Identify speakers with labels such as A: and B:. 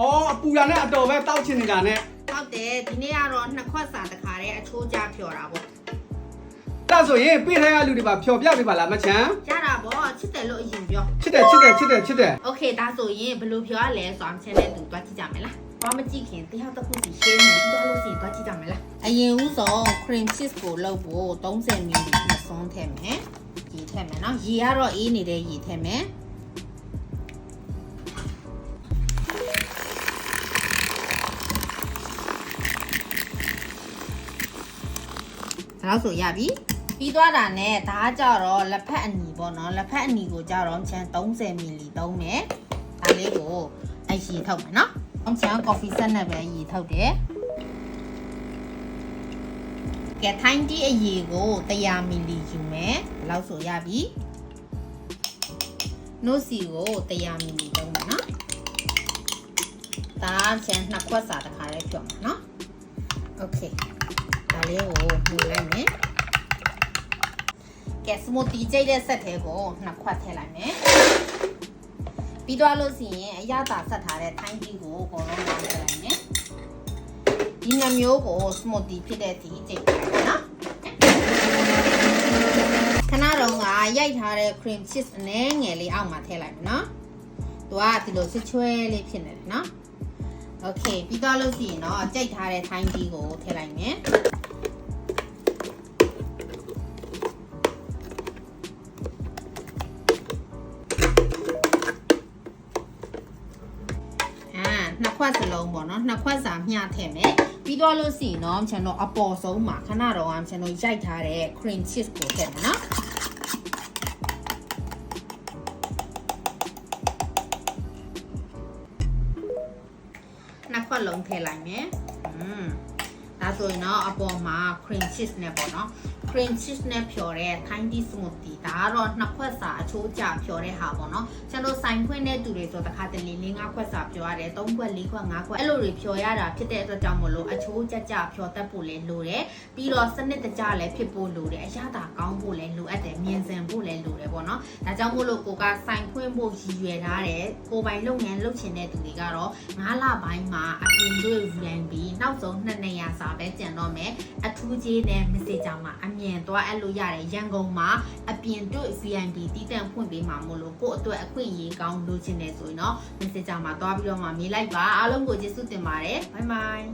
A: အော်အပူရနဲ့အတော်ပဲတောက်ချင်နေတာနဲ့
B: ဟုတ်တယ်ဒီနေ့ကတော့နှစ်ခွက်စာတစ်ခါတည်းအချိုးကျဖြော်တာပေါ့
A: ဒါဆိုရင်ပြေးထိုင်ရလူတွေပါဖြော်ပြပေးပါလားမချမ်း
B: ရတာပေါ့ချစ်တယ်လို့အရင်ပြော
A: ချစ်တယ်ချစ်တယ်ချစ်တယ်ချစ်တယ်
B: Okay ဒါဆိုရင်ဘယ်လိုပြောရလဲဆိုအောင်ချန်တဲ့သူတွားကြည့်ကြမယ်လားဘာမကြည့်ခင်တယောက်တစ်ခုစီ share နေပြီးတော့လို့စီတွားကြည့်ကြမယ်လားအရင်ဦးဆုံး cream cheese ကိုလုပ်ဖို့30 ml နှစ်စွန်းထည့်မယ်ရေထည့်မယ်နော်ရေကတော့အေးနေတဲ့ရေထည့်မယ် ဒါဆိုရပြီပြီးသွားတာနဲ့ဒါကကြတော့လက်ဖက်အနီပေါ့နော်လက်ဖက်အနီကိုကြတော့ချန်30 ml သုံးမယ်ဒါလေးကိုအရေထုတ်မယ်နော်အောင်ချန် coffee set နဲ့ပဲရေထုတ်တယ်ကဲထိုင်းတီးအရေကို100 ml ယူမယ်ဘယ်လောက်ဆိုရပြီနို့စီကို100 ml သုံးမယ်နော်ဒါချန်နှစ်ခွက်စာတစ်ခါလေးဖြော်မယ်နော်โอเคဒါလေးကိုမှုလိုက်မယ် ကဲစမူတီကြိတ်တဲ့ဆက်သေးကိုနှစ်ခွက်ထည့်လိုက်မယ်ပြီးသွားလို့ရှိရင်အရသာဆက်ထားတဲ့ထိုင်းကြီးကိုအကုန်လုံးလောင်းထည့်လိုက်မယ်ဒီနှမျိုးကိုစမူတီဖြစ်တဲ့ဒီကြိတ်လိုက်နော်ခဏတော့ကရိုက်ထားတဲ့ cream cheese အနည်းငယ်လေးအောက်မှာထည့်လိုက်မယ်နော်သူကဒီလိုဆွချွဲလေးဖြစ်နေတယ်နော်โอเคပြီးသွားလို့ရှိရင်တော့ကြိတ်ထားတဲ့ထိုင်းကြီးကိုထည့်လိုက်မယ် နှစ်ခွက်စလုံးပေါ့နော်နှစ်ခွက်စာမျှထည့်မယ်ပြီးတော့လို့ရှိရင်တော့ကျွန်တော်အပေါ်ဆုံးမှာခဏတော့အောင်ကျွန်တော်ရိုက်ထားတဲ့ cream cheese ကိုထည့်မယ်နော်နှစ်ခွက်လုံးထည့်လိုက်မယ်อืมဒါဆိုရင်တော့အပေါ်မှာ cream cheese နဲ့ပေါ့နော် cream cheese နဲ့ဖြော်တဲ့ Thai smoothie ဒါကတော့နှစ်ခွက်စာအချိုးကျဖြော်တဲ့ဟာပေါ့နော်ကျွန်တော်ဆိုင်ဖွင့်တဲ့သူတွေဆိုတခါတလေ၄၅ခွက်စာဖြော်ရတယ်၃ခွက်၄ခွက်၅ခွက်အဲ့လိုတွေဖြော်ရတာဖြစ်တဲ့အတွက်ကြောင့်မလို့အချိုးကျကျဖြော်တတ်ဖို့လည်းလိုတယ်ပြီးတော့စနစ်တကျလည်းဖြစ်ဖို့လိုတယ်အရသာကောင်းဖို့လည်းလိုအပ်တယ်မြင်စင်ဖို့လည်းလိုတယ်ပေါ့နော်ဒါကြောင့်မို့လို့ကိုကဆိုင်ဖွင့်ဖို့ရည်ရွယ်ထားတယ်ကိုပိုင်လုပ်ငန်းလုပ်ချင်တဲ့သူတွေကတော့9လပိုင်းမှာအပြင်တွေ VIP နောက်ဆုံး200စာပဲကျန်တော့မယ်အထူးကြီးနဲ့ message မှာအမြင်သွားအဲ့လိုရတယ်ရန်ကုန်မှာအပြင်တွေ့ VIP တီးတန့်ဖွင့်ပေးမှာမို့လို့ကို့အတွက်အခွင့်အရေးကောင်းလိုချင်တယ်ဆိုရင်တော့ message မှာသွားပြီးတော့မှမေးလိုက်ပါအားလုံးကိုကျေးဇူးတင်ပါတယ် bye bye